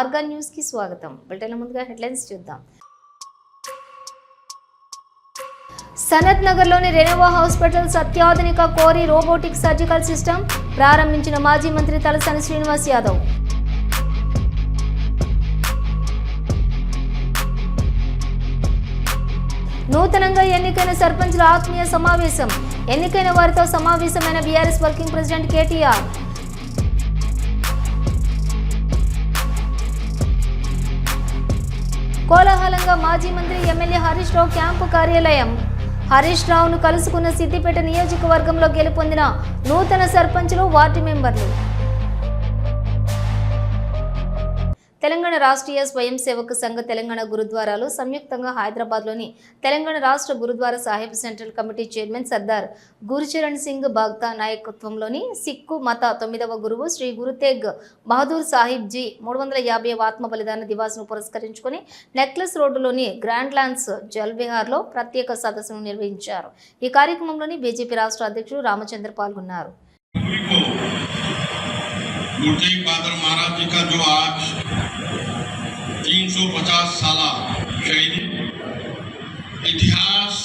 ఆర్గా న్యూస్కి స్వాగతం. బులెటిన్ల ముందుగా హెడ్లైన్స్ చూద్దాం. సనత్ నగర్లోని రెనోవా హాస్పిటల్ అత్యాధునిక కోరి రోబోటిక్ సర్జికల్ సిస్టమ్ ప్రారంభించిన మాజీ మంత్రి తలసాని శ్రీనివాస్ యాదవ్. నూతనంగా ఎన్నికైన సర్పంచ్ల ఆత్మీయ సమావేశం. ఎన్నికైన వారితో సమావేశమైన బీఆర్ఎస్ వర్కింగ్ ప్రెసిడెంట్ కేటీఆర్. కోలాహలంగా మాజీ మంత్రి ఎమ్మెల్యే హరీష్ రావు క్యాంపు కార్యాలయం. హరీష్ రావును కలుసుకున్న సిద్దిపేట నియోజకవర్గంలో గెలుపొందిన నూతన సర్పంచులు వార్డు మెంబర్లు. తెలంగాణ రాష్ట్రీయ స్వయం సేవక సంఘ తెలంగాణ గురుద్వారాలు సంయుక్తంగా హైదరాబాద్లోని తెలంగాణ రాష్ట్ర Gurudwara Sahib central committee chairman Sardar Gurucharan Singh Bagta నాయకత్వంలోని సిక్కు మత తొమ్మిదవ గురువు శ్రీ గురుతేగ్ బహదూర్ సాహిబ్ జీ మూడు వందల యాభై ఆత్మ బలిదాన దివాసును పురస్కరించుకొని నెక్లెస్ రోడ్డులోని గ్రాండ్ ల్యాండ్స్ జల్విహార్లో ప్రత్యేక సదస్సును నిర్వహించారు. ఈ కార్యక్రమంలోని బీజేపీ రాష్ట్ర అధ్యక్షుడు రామచంద్ర పాల్గొన్నారు. गुरु तेग बहादुर महाराज जी का जो आज 350 साल शहीद इतिहास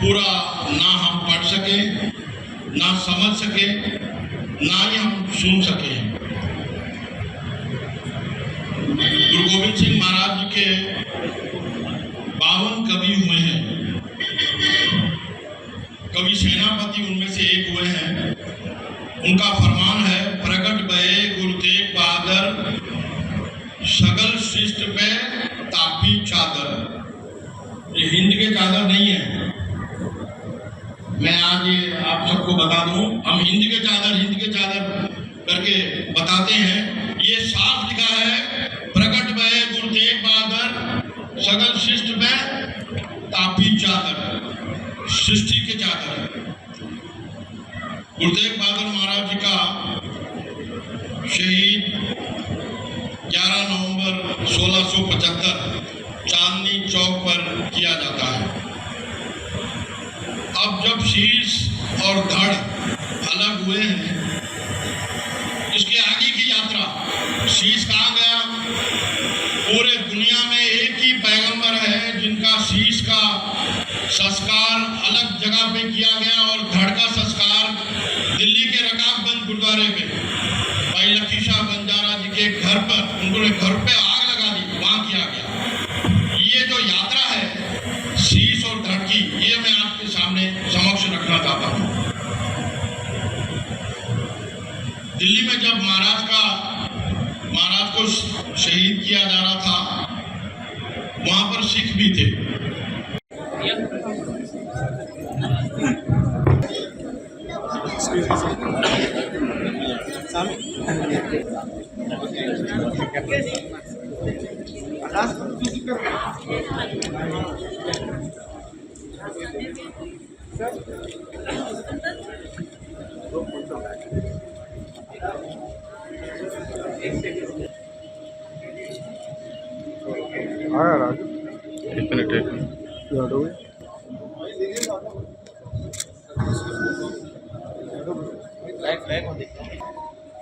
पूरा ना हम पढ़ सके ना समझ सके ना ही हम सुन सके गुरु गोविंद सिंह महाराज जी के बावन कवि हुए हैं कवि सेनापति उनमें से एक हुए हैं उनका फरमान है کے چادر کر کے بتاتے ہیں یہ ప్రకాశం آیا راجو؟ ایک منٹ ایک منٹ یاد ہو گئی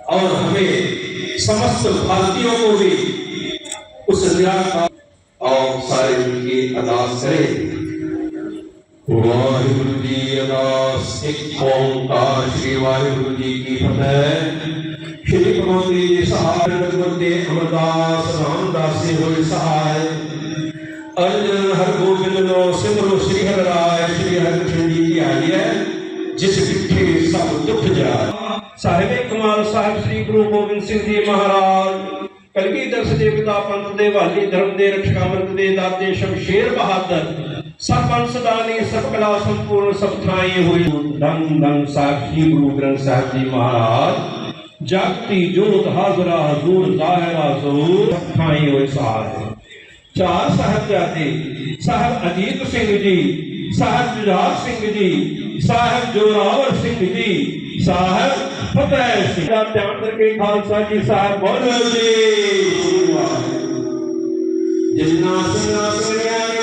اور ہمیں سمست بھارتیوں کو بھی ਇੱਕ ਓੰਕਾਰ ਸ੍ਰੀ ਵਾਹਿਗੁਰੂ ਜੀ ਕੀ ਫਤਿਹ। ਸ੍ਰੀ ਭਗਵੰਤੀ ਜੀ ਸਹਾਇ ਰਗਵਤ ਦੇ ਅਮਰਦਾਸ ਰਾਮਦਾਸ ਜੀ ਹੋਏ ਸਹਾਇ। ਅਰਜਨ ਹਰਗੋਬਿੰਦ ਨੋ ਸਿਮਰੋ ਸ੍ਰੀ ਹਰਿ ਰਾਏ ਸ੍ਰੀ ਹਰਿ ਜੀ ਦੀ ਆਈ ਹੈ, ਜਿਸ ਵਿੱਚੇ ਸਭ ਦੁੱਖ ਜਾਏ। ਸਾਹਿਬੇ ਕਮਾਲ ਸਾਹਿਬ ਸ੍ਰੀ ਗੁਰੂ ਗੋਬਿੰਦ ਸਿੰਘ ਜੀ ਮਹਾਰਾਜ, ਕਲਗੀ ਦਰਸ ਦੇ ਪਿਤਾ ਪੰਥ ਦੇ ਵਾਲੀ ਧਰਮ ਦੇ ਰਖਿਆ ਮੰਤ ਦੇ ਦਾਤੇ ਸ਼ਮਸ਼ੇਰ ਬਹਾਦਰ ਸਭ ਅੰਸ ਦਾਨੀ ਸਭ ਕਲਾ ਸੰਪੂਰਨ ਸਭ ਥਾਈ ਹੋਈ ਦੰਗ ਦੰਗ ਸਾਹਿਬ ਸ੍ਰੀ ਗੁਰੂ ਗ੍ਰੰਥ ਸਾਹਿਬ ਜੀ ਮਹਾਰਾਜ ਜਾਗਤੀ ਜੋਤ ਹਾਜ਼ਰਾ ਹਜ਼ੂਰ ਜ਼ਾਹਿਰਾ ਜ਼ਹੂਰ ਸਭ ਥਾਈ ਹੋਏ ਸਾਰੇ ਚਾਰ ਸਾਹਿਬਜ਼ਾਦੇ ਸਾਹਿਬ ਅਜੀਤ ਸਿੰਘ ਜੀ ਸਾਹਿਬ ਜੁਝਾਰ ਸਿੰਘ ਜੀ ਸਾਹਿਬ ਜੋਰਾਵਰ ਸਿੰਘ ਜੀ ਸਾਹਿਬ ਫਤਿਹ ਸਿੰਘ ਦਾ ਧਿਆਨ ਕਰਕੇ ਖਾਲਸਾ ਜੀ ਸਾਹਿਬ ਬੋਲੋ ਜੀ ਜਿੰਨਾ ਸਿੰਘਾਂ ਸੁਣਿਆ ਰਹੇ ਸਿੱਧੇ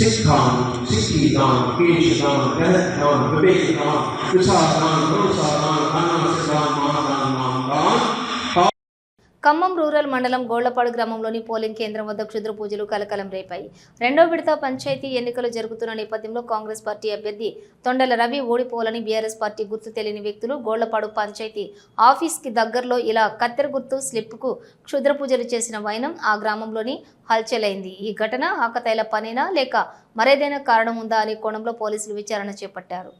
سکھان سکھی دان پیش دان گرت دان وویش دان کشا دان بھروسہ دان انا دان ఖమ్మం రూరల్ మండలం గోళ్ళపాడు గ్రామంలోని పోలింగ్ కేంద్రం వద్ద క్షుద్ర పూజలు కలకలం రేపాయి. రెండో విడత పంచాయతీ ఎన్నికలు జరుగుతున్న నేపథ్యంలో కాంగ్రెస్ పార్టీ అభ్యర్థి తొండల రవి ఓడిపోవాలని బీఆర్ఎస్ పార్టీ గుర్తు తెలియని వ్యక్తులు గోళ్ళపాడు పంచాయతీ ఆఫీస్కి దగ్గరలో ఇలా కత్తెర గుర్తు స్లిప్కు క్షుద్ర పూజలు చేసిన వైనం ఆ గ్రామంలోని హల్చలైంది. ఈ ఘటన ఆకతైల పనేనా లేక మరేదైనా కారణం ఉందా అనే కోణంలో పోలీసులు విచారణ చేపట్టారు.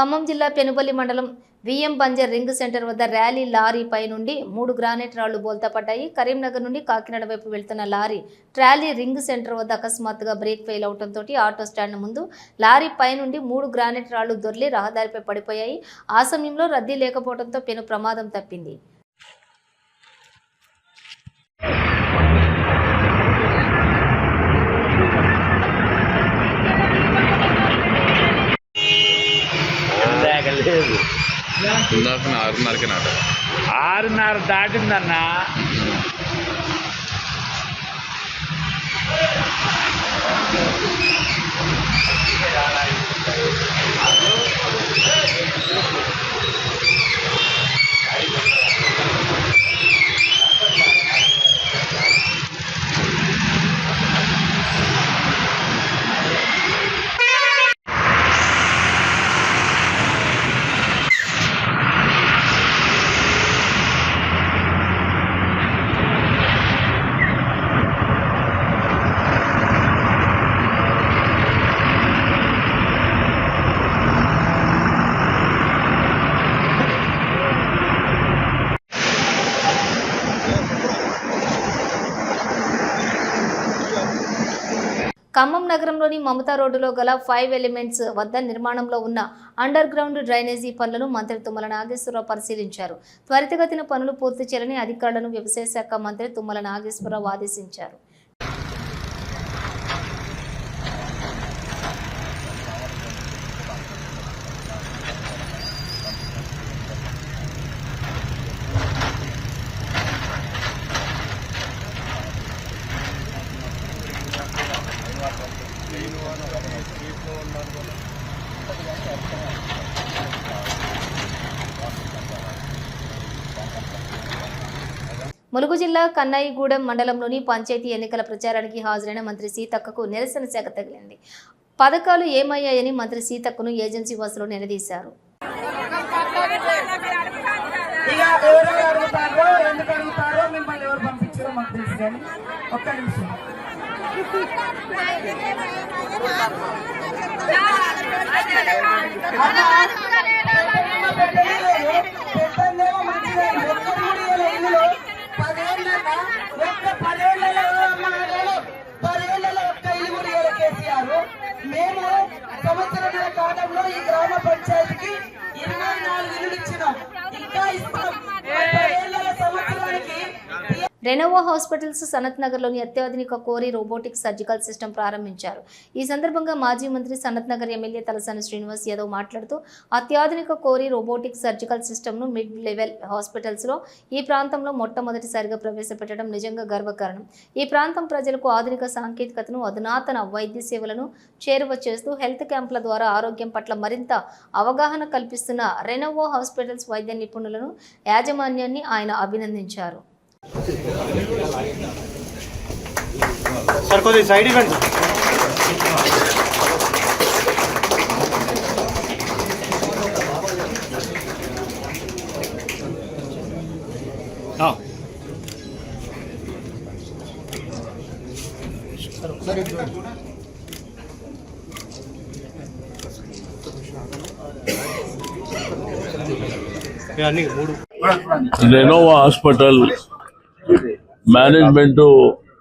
ఖమ్మం జిల్లా పెనుబల్లి మండలం విఎం బంజర్ రింగ్ సెంటర్ వద్ద ర్యాలీ లారీపై నుండి మూడు గ్రానైట్ రాళ్ళు బోల్తా పడ్డాయి కరీంనగర్ నుండి కాకినాడ వైపు వెళ్తున్న లారీ ట్రాలీ రింగ్ సెంటర్ వద్ద అకస్మాత్తుగా బ్రేక్ ఫెయిల్ అవడంతో ఆటో స్టాండ్ ముందు లారీ పై నుండి మూడు గ్రానైట్ రాళ్ళు దొర్లి రహదారిపై పడిపోయాయి. ఆ సమయంలో రద్దీ లేకపోవడంతో పెను ప్రమాదం తప్పింది. లేదు. ఆరున్నరకి నాట ఆరున్నర దాటిందన్న. ఖమ్మం నగరంలోని మమతా రోడ్డులో గల ఫైవ్ ఎలిమెంట్స్ వద్ద నిర్మాణంలో ఉన్న అండర్ గ్రౌండ్ డ్రైనేజీ పనులను మంత్రి తుమ్మల నాగేశ్వరరావు పరిశీలించారు. త్వరితగతిన పనులు పూర్తి చేయాలని అధికారులను వ్యవసాయ శాఖ మంత్రి తుమ్మల నాగేశ్వరరావు ఆదేశించారు. ములుగు జిల్లా కన్నాయిగూడెం మండలంలోని పంచాయతీ ఎన్నికల ప్రచారానికి హాజరైన మంత్రి సీతక్కకు నిరసన శాఖ తగిలింది. పథకాలు ఏమయ్యాయని మంత్రి సీతక్కను ఏజెన్సీ బస్సులో నిలదీశారు. ఒక్క పదేళ్ళలో పదేళ్ళలో ఒక్క ఇల్లు కూడా కేసీఆర్. మేము సంవత్సరాల కాలంలో ఈ గ్రామ పంచాయతీకి రెనోవా హాస్పిటల్స్ సనత్ నగర్లోని అత్యాధునిక కోరి రోబోటిక్ సర్జికల్ సిస్టమ్ ప్రారంభించారు. ఈ సందర్భంగా మాజీ మంత్రి సనత్ నగర్ ఎమ్మెల్యే తలసాని శ్రీనివాస్ యాదవ్ మాట్లాడుతూ అత్యాధునిక కోరి రోబోటిక్ సర్జికల్ సిస్టమ్ను మిడ్ లెవెల్ హాస్పిటల్స్లో ఈ ప్రాంతంలో మొట్టమొదటిసారిగా ప్రవేశపెట్టడం నిజంగా గర్వకారణం. ఈ ప్రాంతం ప్రజలకు ఆధునిక సాంకేతికతను అధునాతన వైద్య సేవలను చేరువ చేస్తూ హెల్త్ క్యాంపుల ద్వారా ఆరోగ్యం పట్ల మరింత అవగాహన కల్పిస్తున్న రెనోవో హాస్పిటల్స్ వైద్య నిపుణులను యాజమాన్యాన్ని ఆయన అభినందించారు. సార్ కొద్దిగా సైడ్ ఇవ్వండి. రెనోవా హాస్పిటల్ మేనేజ్మెంట్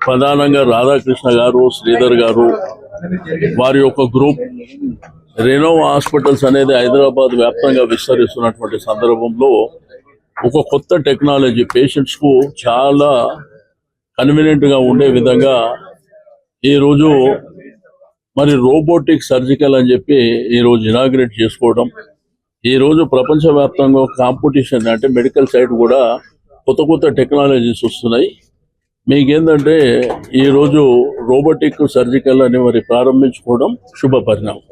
ప్రధానంగా రాధాకృష్ణ గారు శ్రీధర్ గారు వారి యొక్క గ్రూప్ రెనోవా హాస్పిటల్స్ అనేది హైదరాబాద్ వ్యాప్తంగా విస్తరిస్తున్నటువంటి సందర్భంలో ఒక కొత్త టెక్నాలజీ పేషెంట్స్కు చాలా కన్వీనియంట్గా ఉండే విధంగా ఈరోజు మరి రోబోటిక్ సర్జికల్ అని చెప్పి ఈరోజు ఇనాగ్రేట్ చేసుకోవడం ఈ రోజు ప్రపంచవ్యాప్తంగా కాంపిటీషన్ అంటే మెడికల్ సైడ్ కూడా కొత్త కొత్త టెక్నాలజీస్ వస్తున్నాయి. మీకేంటంటే ఈ రోజు రోబోటిక్ సర్జికల్ అని మరి ప్రారంభించుకోవడం శుభ పరిణామం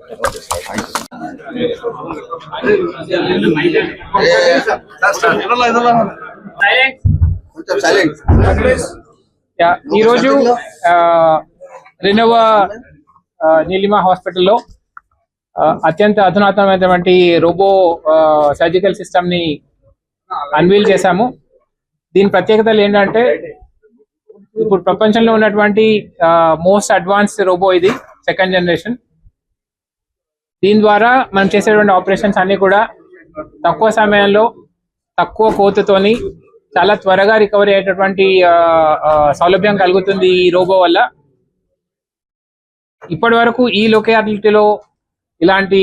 ఈరోజు రెనోవా నీలిమా హాస్పిటల్లో అత్యంత అధునాతనమైనటువంటి రోబో సర్జికల్ సిస్టమ్ని అన్వీల్ చేశాము. దీని ప్రత్యేకతలు ఏంటంటే ఇప్పుడు ప్రపంచంలో ఉన్నటువంటి మోస్ట్ అడ్వాన్స్డ్ రోబో ఇది సెకండ్ జనరేషన్ దీని ద్వారా మనం చేసేటువంటి ఆపరేషన్స్ అన్ని కూడా తక్కువ సమయంలో తక్కువ కోతతోని చాలా త్వరగా రికవరీ అయ్యేటటువంటి సౌలభ్యం కలుగుతుంది ఈ రోబో వల్ల. ఇప్పటి వరకు ఈ లొకాలిటీలో ఇలాంటి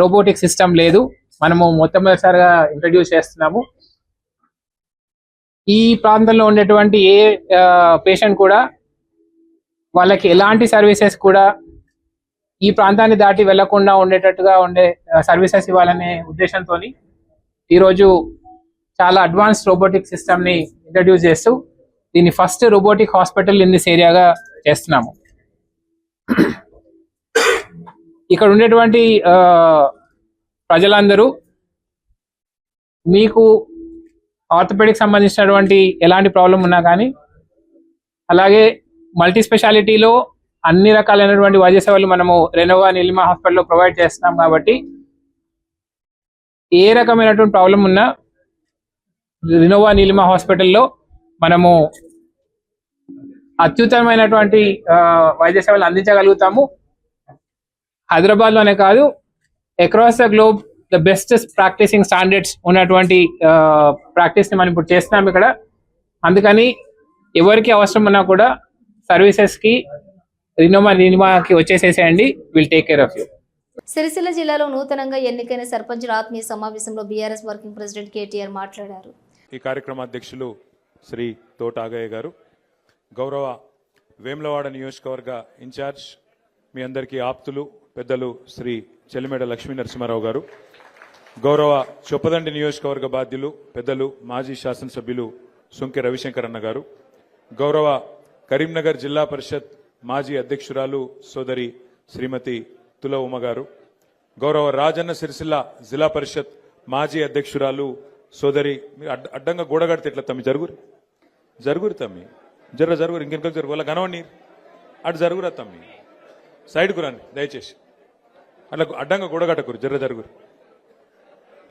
రోబోటిక్ సిస్టమ్ లేదు. మనము మొట్టమొదటిసారిగా ఇంట్రడ్యూస్ చేస్తున్నాము. ఈ ప్రాంతంలో ఉండేటువంటి ఏ పేషెంట్ కూడా వాళ్ళకి ఎలాంటి సర్వీసెస్ కూడా ఈ ప్రాంతాన్ని దాటి వెళ్ళకుండా ఉండేటట్టుగా ఉండే సర్వీసెస్ ఇవ్వాలనే ఉద్దేశంతో ఈరోజు చాలా అడ్వాన్స్ రోబోటిక్ సిస్టమ్ని ఇంట్రడ్యూస్ చేస్తూ దీన్ని first robotic hospital in this ఏరియాగా చేస్తున్నాము. ఇక్కడ ఉండేటువంటి ప్రజలందరూ మీకు ఆర్థోపెడిక్ సంబంధించినటువంటి ఎలాంటి ప్రాబ్లం ఉన్నా కానీ అలాగే మల్టీ స్పెషాలిటీలో అన్ని రకాలైనటువంటి వైద్య సేవలు మనము రెనోవా నిలిమా హాస్పిటల్లో ప్రొవైడ్ చేస్తున్నాం కాబట్టి ఏ రకమైనటువంటి ప్రాబ్లం ఉన్నా రినోవా నీలిమా హాస్పిటల్లో మనము అత్యుత్తమైనటువంటి వైద్య సేవలు అందించగలుగుతాము. హైదరాబాద్లోనే కాదు across the globe the best practicing standards ఉన్నటువంటి ప్రాక్టీస్ని మనం ఇప్పుడు చేస్తున్నాం ఇక్కడ. అందుకని ఎవరికి అవసరం ఉన్నా కూడా సర్వీసెస్కి రినోమా నినిమాకి వచ్చేసేసేయండి. Will take care of you Sircilla జిల్లాలో నూతనంగా ఎన్నికైన సర్పంచుల ఆత్మీయ సమావేశంలో బీఆర్ఎస్ వర్కింగ్ ప్రెసిడెంట్ కేటీఆర్ మాట్లాడారు. ఈ కార్యక్రమ అధ్యక్షులు శ్రీ తోట ఆగయ్య గారు గౌరవ వేములవాడ నియోజకవర్గ ఇన్ఛార్జ్ మీ అందరికీ ఆప్తులు పెద్దలు శ్రీ చెల్లిమేడ లక్ష్మీ నరసింహారావు గారు గౌరవ చొప్పదండి నియోజకవర్గ బాధ్యులు పెద్దలు మాజీ శాసనసభ్యులు సుంకె రవిశంకర్ అన్న గారు గౌరవ కరీంనగర్ జిల్లా పరిషత్ మాజీ అధ్యక్షురాలు సోదరి శ్రీమతి తుల ఉమ గారు గౌరవ రాజన్న సిరిసిల్ల జిల్లా పరిషత్ మాజీ అధ్యక్షురాలు సోదరి మీరు అడ్డ- అడ్డంగా గోడగడితే ఎట్లా తమ్మి? జరుగురు? జరుగురు తమ్మి. జర జరుగురు ఇంకెనక జరుగు వాళ్ళ కనవండి అటు జరుగురా తమ్మి? సైడ్కు రండి దయచేసి. అట్లా అడ్డంగా గోడగట్టకురు జర్ర జరుగురు.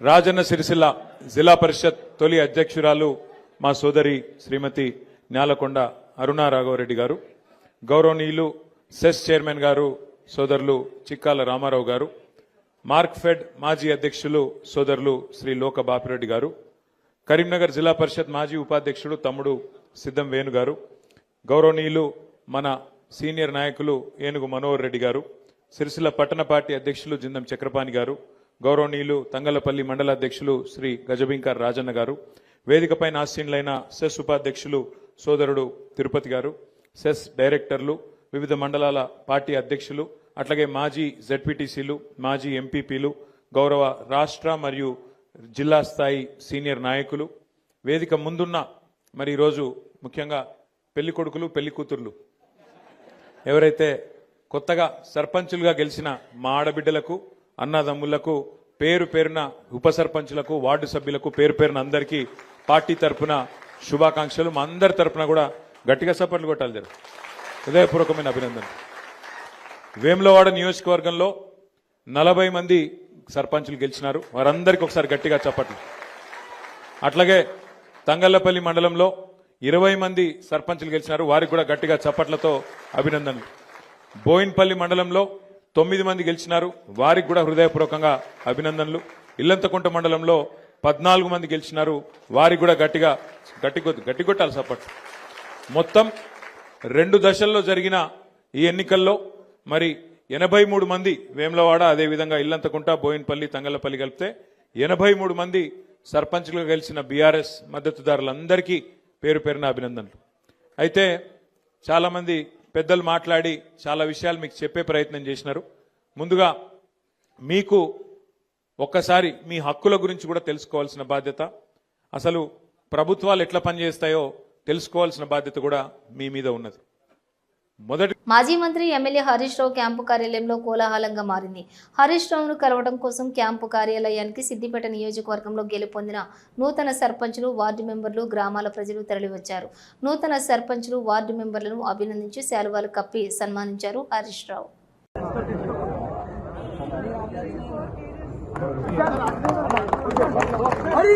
రాజన్న సిరిసిల్ల జిల్లా పరిషత్ తొలి అధ్యక్షురాలు మా సోదరి శ్రీమతి న్యాలకొండ అరుణా రాఘవరెడ్డి గారు గౌరవనీయులు సెస్ చైర్మన్ గారు సోదరులు చిక్కాల రామారావు గారు మార్క్ ఫెడ్ మాజీ అధ్యక్షులు సోదరులు శ్రీ లోక బాపిరెడ్డి గారు కరీంనగర్ జిల్లా పరిషత్ మాజీ ఉపాధ్యక్షుడు తమ్ముడు సిద్ధం వేణు గారు గౌరవనీయులు మన సీనియర్ నాయకులు ఏనుగు మనోహర్ రెడ్డి గారు సిరిసిల్ల పట్టణ పార్టీ అధ్యక్షులు జిందం చక్రపాణి గారు గౌరవనీయులు తంగలపల్లి మండల అధ్యక్షులు శ్రీ గజబింకర్ రాజన్న గారు వేదికపై ఆశీనులైన సెస్ ఉపాధ్యక్షులు సోదరుడు తిరుపతి గారు సెస్ డైరెక్టర్లు వివిధ మండలాల పార్టీ అధ్యక్షులు అట్లాగే మాజీ జెడ్పీటీసీలు మాజీ ఎంపీపీలు గౌరవ రాష్ట్ర మరియు జిల్లా స్థాయి సీనియర్ నాయకులు వేదిక ముందున్న మరి ఈరోజు ముఖ్యంగా పెళ్ళి కొడుకులు పెళ్ళి కూతుర్లు. ఎవరైతే కొత్తగా సర్పంచులుగా గెలిచిన మా ఆడబిడ్డలకు అన్నదమ్ములకు పేరు పేరున ఉప సర్పంచులకు వార్డు సభ్యులకు పేరు పేరున అందరికీ పార్టీ తరపున శుభాకాంక్షలు. మా అందరి తరఫున కూడా గట్టిగా సపోర్ట్లు కొట్టాలి జరు. హృదయపూర్వకమైన అభినందన వేములవాడ నియోజకవర్గంలో నలభై మంది సర్పంచులు గెలిచినారు. వారందరికీ ఒకసారి గట్టిగా చప్పట్లు. అట్లాగే తంగళ్ళపల్లి మండలంలో ఇరవై మంది సర్పంచులు గెలిచినారు. వారికి కూడా గట్టిగా చప్పట్లతో అభినందనలు. బోయిన్పల్లి మండలంలో తొమ్మిది మంది గెలిచినారు. వారికి కూడా హృదయపూర్వకంగా అభినందనలు. ఇల్లంతకుంట మండలంలో పద్నాలుగు మంది గెలిచినారు. వారికి కూడా గట్టిగా గట్టి గట్టి కొట్టాలి మొత్తం రెండు దశల్లో జరిగిన ఈ ఎన్నికల్లో మరి ఎనభై మూడు మంది వేములవాడ అదేవిధంగా ఇల్లంతకుంట బోయిన్పల్లి తంగలపల్లి కలిపితే ఎనభై మూడు మంది సర్పంచ్లుగా గెలిచిన బీఆర్ఎస్ మద్దతుదారులందరికీ పేరు పేరున అభినందనలు. అయితే చాలామంది పెద్దలు మాట్లాడి చాలా విషయాలు మీకు చెప్పే ప్రయత్నం చేసినారు. ముందుగా మీకు ఒక్కసారి మీ హక్కుల గురించి కూడా తెలుసుకోవాల్సిన బాధ్యత. అసలు ప్రభుత్వాలు ఎట్లా పనిచేస్తాయో తెలుసుకోవాల్సిన బాధ్యత కూడా మీ మీద ఉన్నది. మొదటి మాజీ మంత్రి ఎమ్మెల్యే హరీష్ రావు క్యాంపు కార్యాలయంలో కోలాహలంగా మారింది. హరీష్ రావును కలవడం కోసం క్యాంపు కార్యాలయానికి సిద్దిపేట నియోజకవర్గంలో గెలుపొందిన నూతన సర్పంచులు వార్డు మెంబర్లు గ్రామాల ప్రజలు తరలివచ్చారు. నూతన సర్పంచులు వార్డు మెంబర్లను అభినందించి శాలువాలు కప్పి సన్మానించారు హరీష్ రావు. హరి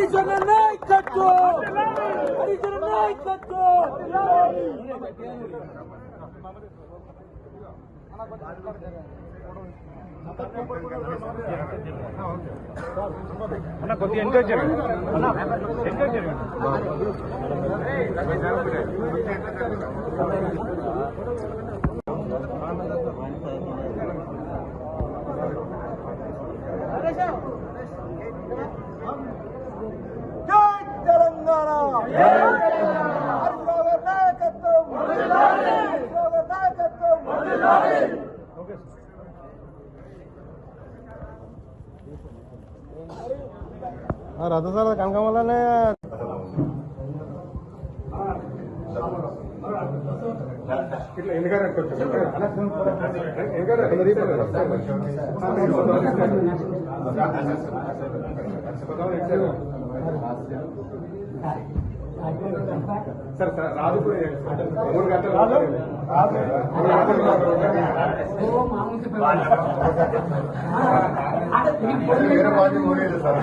అన్న కొద్దిగా ఎంజాయ్ చేయండి అన్న ఎంజాయ్ చేయండి జై తెలంగాణ! హరి రావు నాయకత్వం హరి రావు నాయకత్వం రథసార కనకం వల్లనే ఇట్లా ఎందుకంటే సార్ సార్ రాదు మూడు గంటలు రాదు. వేరే పార్టీ పోలేదు సార్.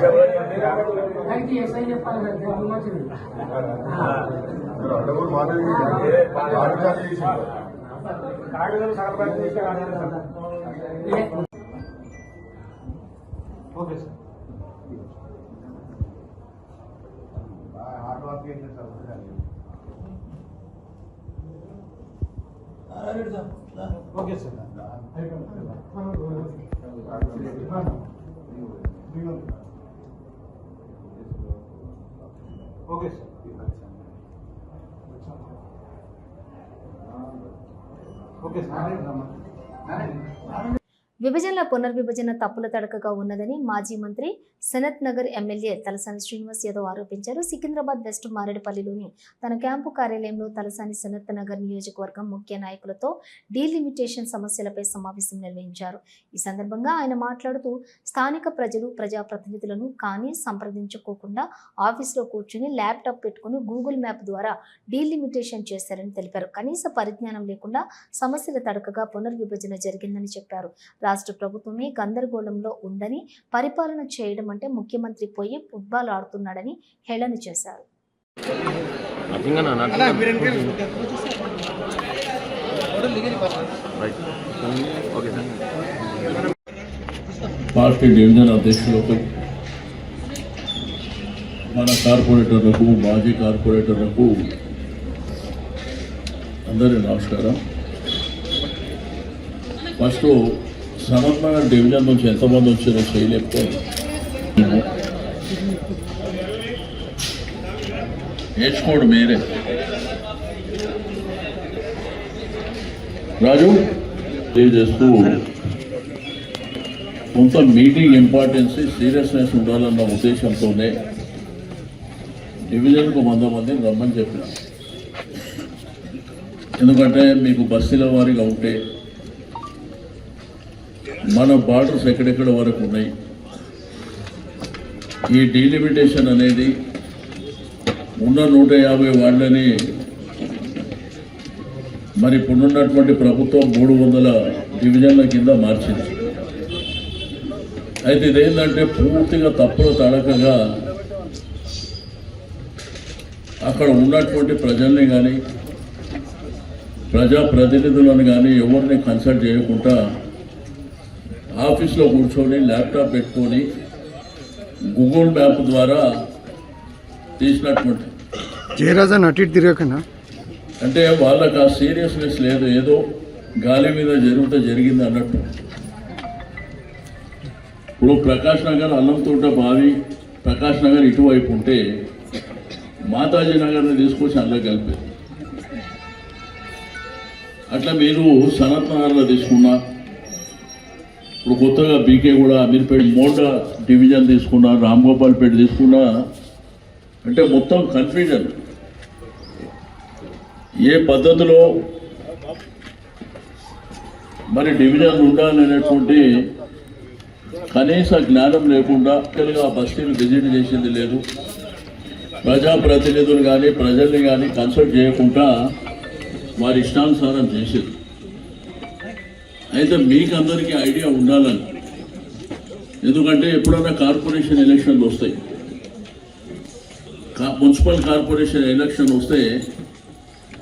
అడవులు మాధవి ఆడికాలు చేసింది కాగితాలు సగం ప్రయత్నం చేస్తే కాదు sir okay sir hard work చేసిన sir okay sir okay sir okay sir విభజనల పునర్విభజన తప్పుల తడకగా ఉన్నదని మాజీ మంత్రి సనత్ నగర్ ఎమ్మెల్యే తలసాని శ్రీనివాస్ యాదవ్ ఆరోపించారు. సికింద్రాబాద్ వెస్ట్ మారేడుపల్లిలోని తన క్యాంపు కార్యాలయంలో తలసాని సనత్ నగర్ నియోజకవర్గం ముఖ్య నాయకులతో డీలిమిటేషన్ సమస్యలపై సమావేశం నిర్వహించారు. ఈ సందర్భంగా ఆయన మాట్లాడుతూ స్థానిక ప్రజలు ప్రజాప్రతినిధులను కానీ సంప్రదించుకోకుండా ఆఫీసులో కూర్చుని ల్యాప్టాప్ పెట్టుకుని గూగుల్ మ్యాప్ ద్వారా డీలిమిటేషన్ చేశారని తెలిపారు. కనీస పరిజ్ఞానం లేకుండా సమస్యల తడకగా పునర్విభజన జరిగిందని చెప్పారు. రాష్ట్ర ప్రభుత్వమే గందరగోళంలో ఉందని పరిపాలన చేయడం అంటే ముఖ్యమంత్రి పోయి ఫుట్బాల్ ఆడుతున్నాడని హేళన చేశారు. పార్టీ డివిజన్ అధ్యక్షులకు మన కార్పొరేటర్లకు మాజీ కార్పొరేటర్లకు అందరి నమస్కారం. ఫస్ట్ సమన్వయ డివిజన్ నుంచి ఎంతమంది వచ్చారో చేయలేకపోయింది నేర్చుకోడు మీరే. రాజు తెలియజేస్తూ కొంత మీటింగ్ ఇంపార్టెన్స్ సీరియస్నెస్ ఉండాలన్న ఉద్దేశంతోనే డివిజన్కు వంద మందిని రమ్మని చెప్పిన ఎందుకంటే మీకు బస్సుల వారిగా ఉంటే మన బార్డర్స్ ఎక్కడెక్కడ వరకు ఉన్నాయి? ఈ డీలిమిటేషన్ అనేది ఉన్న నూట యాభై వాళ్ళని మరి ఇప్పుడున్నటువంటి ప్రభుత్వం మూడు వందల డివిజన్ల కింద మార్చింది. అయితే ఇదేంటంటే పూర్తిగా తప్పులు తడకగా అక్కడ ఉన్నటువంటి ప్రజల్ని కానీ ప్రజాప్రతినిధులను కానీ ఎవరిని కన్సల్ట్ చేయకుండా ఆఫీస్లో కూర్చొని ల్యాప్టాప్ పెట్టుకొని గూగుల్ మ్యాప్ ద్వారా తీసినటువంటి. జయరాజన్ అటు తిరగకనా? అంటే వాళ్ళకి ఆ సీరియస్నెస్ లేదు ఏదో గాలి మీద జరుగుతూ జరిగింది అన్నట్టు. ఇప్పుడు ప్రకాష్ నగర్ అల్లంతోట బావి ప్రకాష్ నగర్ ఇటువైపు ఉంటే మాతాజీ నగర్ని తీసుకొచ్చి అందులో కలిపారు. అట్లా మీరు సనత్ నగర్లో తీసుకున్నా ఇప్పుడు కొత్తగా బీకే కూడా అమీర్పేట మోడా డివిజన్ తీసుకున్నా రామ్ గోపాల్పేట తీసుకున్నా అంటే మొత్తం కన్ఫ్యూజన్ ఏ పద్ధతిలో మరి డివిజన్ ఉండాలనేటువంటి కనీస జ్ఞానం లేకుండా యాక్చువల్గా ఆ బస్తీలు విజిట్ చేసింది లేదు. ప్రజాప్రతినిధులు కానీ ప్రజల్ని కానీ కన్సల్ట్ చేయకుండా వారి ఇష్టానుసారం చేసేది. అయితే మీకు అందరికీ ఐడియా ఉండాలని. ఎందుకంటే ఎప్పుడైనా కార్పొరేషన్ ఎలక్షన్లు వస్తాయి. కా- మున్సిపల్ కార్పొరేషన్ ఎలక్షన్ వస్తే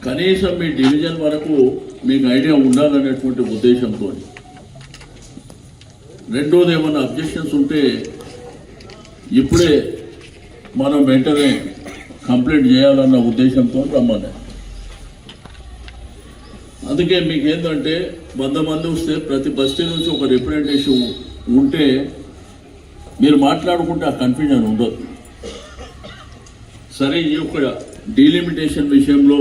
కనీసం మీ డివిజన్ వరకు మీకు ఐడియా ఉండాలనేటువంటి ఉద్దేశంతో. రెండోది ఏమైనా అబ్జెక్షన్స్ ఉంటే ఇప్పుడే మనం వెంటనే కంప్లీట్ చేయాలన్న ఉద్దేశంతో రమ్మన్నాను అందుకే మీకు ఏంటంటే వంద మంది వస్తే ప్రతి బస్తీ నుంచి ఒక రిప్రజెంటేషన్ ఉంటే మీరు మాట్లాడుకుంటే ఆ కన్ఫ్యూజన్ ఉండదు. సరే ఈ యొక్క డీలిమిటేషన్ విషయంలో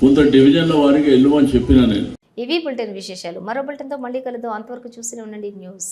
కొంత డివిజన్ల వారికి వెళ్ళుమని చెప్పిన నేను. ఇవి బులెటిన్ విశేషాలు. మరో బులెటిన్తో మళ్ళీ కలుద్దాం. అంతవరకు చూసి ఉండండి. న్యూస్.